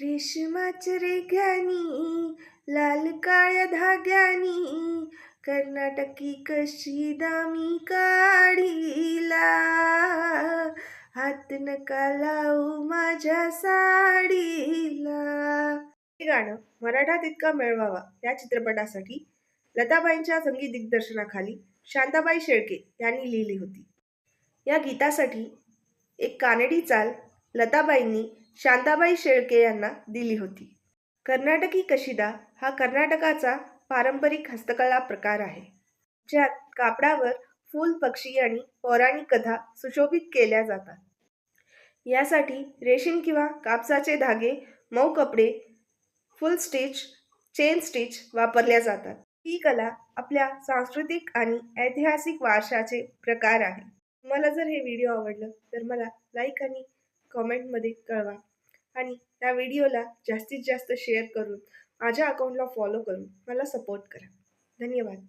रेशमाच्या रेघ्यानी लाल काळ्या धाग्यानी कर्नाटकी कशी दामी काढीला. हात नका लावू माझ्या साडीला. हे गाणं मराठा तितका मिळवावा या चित्रपटासाठी लताबाईंच्या संगीत दिग्दर्शनाखाली शांताबाई शेळके यांनी लिहिली होती. या गीतासाठी एक कानडी चाल लताबाईंनी शांताबाई शेळके यांना दिली होती. कर्नाटकी कशिदा हा कर्नाटकाचा पारंपरिक हस्तकला प्रकार आहे. ज्यात कापडावर फूल पक्षी आणि पौराणिक कथा सुशोभित केल्या जातात. यासाठी रेशीम किंवा कापसाचे धागे मऊ कपडे फुल स्टिच चेन स्टिच वापरल्या जातात. ही कला आपल्या सांस्कृतिक आणि ऐतिहासिक वारशाचे प्रकार आहे. तुम्हाला जर हे व्हिडिओ आवडलं तर मला लाईक आणि कॉमेंटमध्ये कळवा. आणि या व्हिडिओला जास्तीत जास्त शेअर करून माझ्या अकाउंटला फॉलो करून मला सपोर्ट करा. धन्यवाद.